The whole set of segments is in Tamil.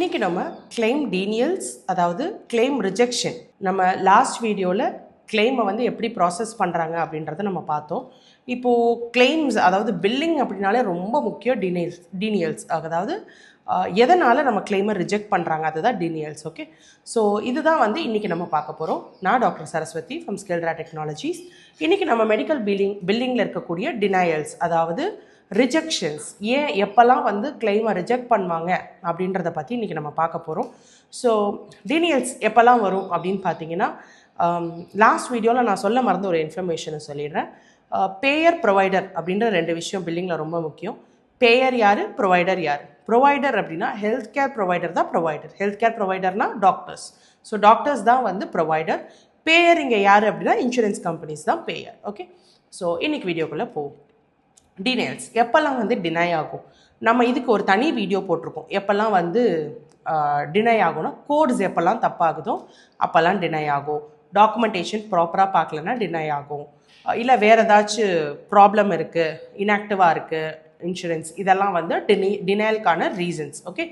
இன்றைக்கி நம்ம கிளைம் டீனியல்ஸ் அதாவது கிளைம் ரிஜெக்ஷன் நம்ம லாஸ்ட் வீடியோவில் கிளைமை வந்து எப்படி ப்ராசஸ் பண்ணுறாங்க அப்படின்றத நம்ம பார்த்தோம். இப்போது கிளைம்ஸ் அதாவது பில்லிங் அப்படின்னாலே ரொம்ப முக்கியம் டீனியல்ஸ் டீனியல்ஸ் அதாவது எதனால் நம்ம கிளைமை ரிஜெக்ட் பண்ணுறாங்க அதுதான் டீனியல்ஸ் ஓகே ஸோ இதுதான் வந்து இன்றைக்கி நம்ம பார்க்க போகிறோம் நான் doctor Saraswati from Skillra technologies இன்றைக்கி நம்ம மெடிக்கல் பில்லிங் பில்லிங்கில் இருக்கக்கூடிய டினாயல்ஸ் அதாவது ரிஜெக்ஷன்ஸ் ஏன் எப்போல்லாம் வந்து கிளைமை ரிஜெக்ட் பண்ணுவாங்க அப்படின்றத பற்றி இன்றைக்கி நம்ம பார்க்க போகிறோம் ஸோ டீனியல்ஸ் எப்போல்லாம் வரும் அப்படின்னு பார்த்தீங்கன்னா um, லாஸ்ட் வீடியோவில் நான் சொல்ல மறந்த ஒரு இன்ஃபர்மேஷனை சொல்லிடுறேன். Uh, பேயர் ப்ரொவைடர் அப்படின்ற ரெண்டு விஷயம் பில்லிங்கில் ரொம்ப முக்கியம். பேயர் யார்? ப்ரொவைடர் யார்? ப்ரொவைடர் அப்படின்னா ஹெல்த் கேர் ப்ரொவைடர் தான் ப்ரொவைடர் ஹெல்த் கேர் ப்ரொவைடர்னா டாக்டர்ஸ் ஸோ டாக்டர்ஸ் தான் வந்து ப்ரொவைடர் பேயர் இங்கே யார் அப்படின்னா இன்சூரன்ஸ் கம்பெனிஸ் தான் பேயர் ஓகே ஸோ இன்றைக்கி வீடியோக்குள்ளே போகும் டீனெயில்ஸ் எப்போல்லாம் வந்து டினை ஆகும்? நம்ம இதுக்கு ஒரு தனி வீடியோ போட்டிருக்கோம். எப்போல்லாம் வந்து டினை ஆகும்னா கோட்ஸ் எப்போல்லாம் தப்பாகுதோ அப்போல்லாம் டினை ஆகும். டாக்குமெண்டேஷன் ப்ராப்பராக பார்க்கலன்னா டினை ஆகும். இல்லை வேறு ஏதாச்சும் ப்ராப்ளம் இருக்குது இன்ஆக்டிவாக இருக்குது இன்சூரன்ஸ் இதெல்லாம் வந்து டினி டினையலுக்கான ரீசன்ஸ் ஓகே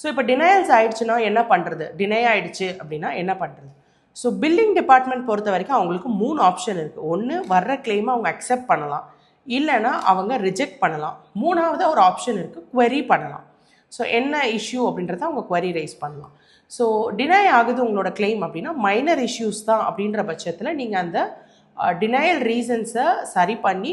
ஸோ இப்போ டினையல்ஸ் ஆயிடுச்சுன்னா என்ன பண்ணுறது டினை ஆயிடுச்சு அப்படின்னா என்ன பண்ணுறது ஸோ பில்லிங் டிபார்ட்மெண்ட் பொறுத்த வரைக்கும் அவங்களுக்கு மூணு ஆப்ஷன் இருக்குது ஒன்று வர்ற கிளைமை அவங்க அக்செப்ட் பண்ணலாம். இல்லைன்னா அவங்க ரிஜெக்ட் பண்ணலாம். மூணாவது ஒரு ஆப்ஷன் இருக்குது குவரி பண்ணலாம். ஸோ என்ன இஷ்யூ அப்படின்றத அவங்க குவரி ரைஸ் பண்ணலாம். ஸோ டினை ஆகுது உங்களோட கிளைம் அப்படின்னா மைனர் இஷ்யூஸ் தான் அப்படின்ற பட்சத்தில் நீங்கள் அந்த டினையல் ரீசன்ஸை சரி பண்ணி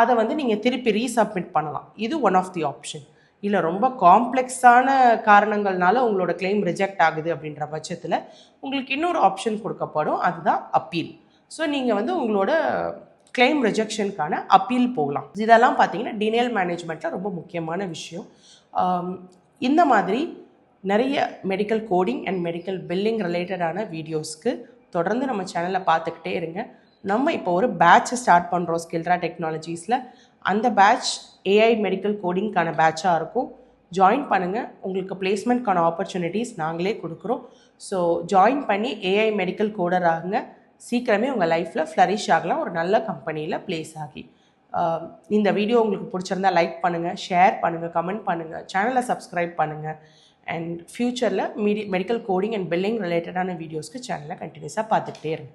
அதை வந்து நீங்கள் திருப்பி ரீசப்மிட் பண்ணலாம். இது ஒன் ஆஃப் தி ஆப்ஷன் இல்லை ரொம்ப காம்ப்ளெக்ஸான காரணங்கள்னால உங்களோட கிளைம் ரிஜெக்ட் ஆகுது அப்படின்ற பட்சத்தில் உங்களுக்கு இன்னொரு ஆப்ஷன் கொடுக்கப்படும். அதுதான் அப்பீல் ஸோ நீங்கள் வந்து உங்களோட கிளைம் ரிஜெக்ஷனுக்கான அப்பீல் போகலாம். இதெல்லாம் பார்த்தீங்கன்னா டினியல் மேனேஜ்மெண்ட்டில் ரொம்ப முக்கியமான விஷயம். இந்த மாதிரி நிறைய medical coding and medical billing ரிலேட்டடான வீடியோஸ்க்கு தொடர்ந்து நம்ம சேனலில் பார்த்துக்கிட்டே இருங்க. நம்ம இப்போ ஒரு பேட்ச் ஸ்டார்ட் பண்ணுறோம் ஸ்கில்ரா டெக்னாலஜிஸில் அந்த பேட்ச் ஏஐ மெடிக்கல் கோடிங்க்கான பேட்சாக இருக்கும். ஜாயின் பண்ணுங்கள் உங்களுக்கு பிளேஸ்மெண்ட்க்கான ஆப்பர்ச்சுனிட்டிஸ் நாங்களே கொடுக்குறோம். ஸோ ஜாயின் பண்ணி ஏஐ மெடிக்கல் கோடர் ஆகுங்க. சீக்கிரமே உங்கள் லைஃப்பில் ஃப்ளரிஷ் ஆகலாம். ஒரு நல்ல கம்பெனியில் ப்ளேஸ் ஆகி. இந்த வீடியோ உங்களுக்கு பிடிச்சிருந்தா லைக் பண்ணுங்கள் ஷேர் பண்ணுங்கள் கமெண்ட் பண்ணுங்கள் சேனலை சப்ஸ்கிரைப் பண்ணுங்கள் அண்ட் ஃப்யூச்சரில் மீடி மெடிக்கல் கோடிங் அண்ட் பில்லிங் ரிலேட்டடான வீடியோஸ்க்கு சேனலை கண்டினியூஸாக பார்த்துக்கிட்டே இருங்க.